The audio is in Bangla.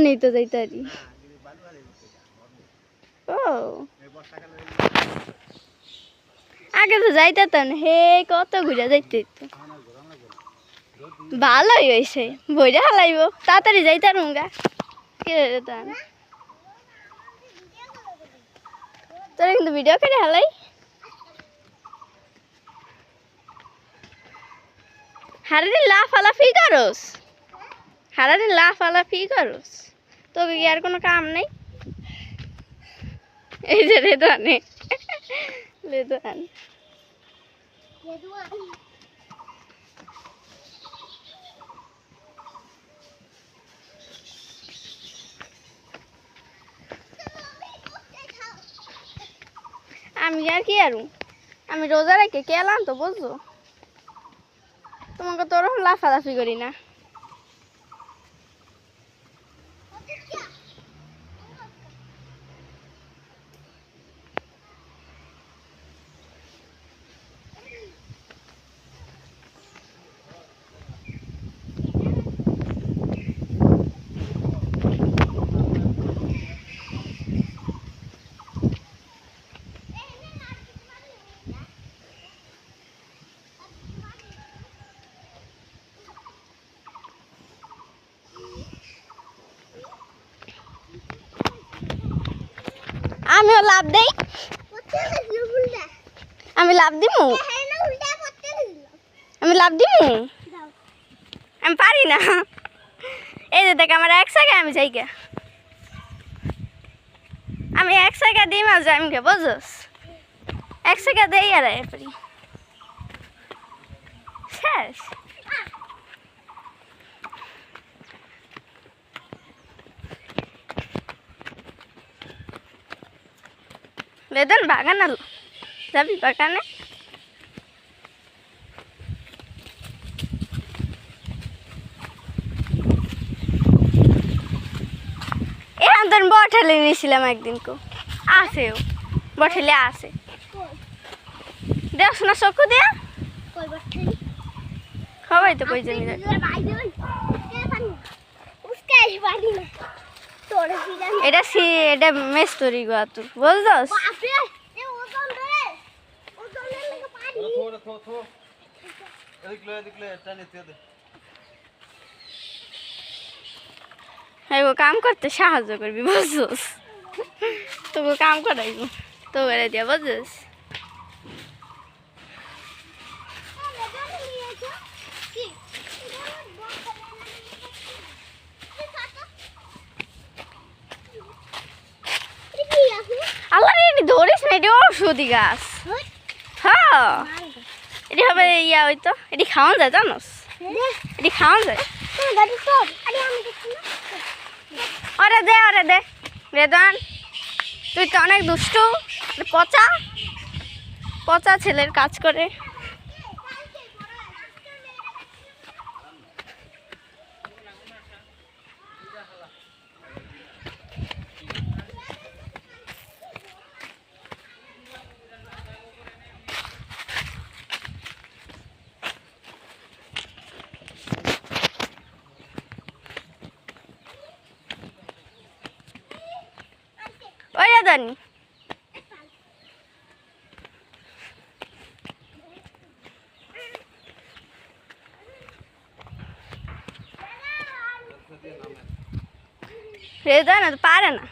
তখনই তো যাইতে পারি। ও। আগে তো যাইতাম হে, কত ঘুরে যাইতে। ভালোই হয়েছে বইরা হালাইব। তাড়াতাড়ি যাইতাম গা। কে তোরা কিন্তু ভিডিও করে হালাই। হারাদিন লাফালাফি করস। সারাদিন লাফালাফি করস। কি আর কোনো কাম নেই? এই যে রেদানে রেদান আমি আর কি আরু? আমি রোজা রেখে কেলাম তো, বুঝছ? তোমাকে তো ওরকম লাফালাফি করি না। আমিও লাভ দেই? আমি লাভ দিমু? আমি লাভ দিমু? আমি পারি না। এই যে দেখ, আমার এক জায়গায় আমি যাই গে। আমি এক জায়গা দিই মাছ আমি গে বুঝস এক জায়গা দেই আর শেষ। বেদন বাগান আলো। যাবি বাগানে? এখান বঠালে নিয়েছিলাম একদিন কো। আসেও বঠালে আসে দেখ না চক্ষু দিয়া সবাই তো কই জানি এটা সি এটা মেস তৈরি করা তো বুঝছস কাম করতে সাহায্য করবি বুঝছস? তোকে কাম করাইব তো করে দিয়া বুঝছস? এটি ধরিস না এটি ঔষধি গাছ। হ্যাঁ। এটি হবে ইয়া ওই তো এটি খাওয়ান যায় জানোস? এটি খাওয়ান যায়। আরে দে আরে দে। বেদান তুই তো অনেক দুষ্টু। পচা। পচা ছেলের কাজ করে। ওই দাদানি রেদা না তো পারে না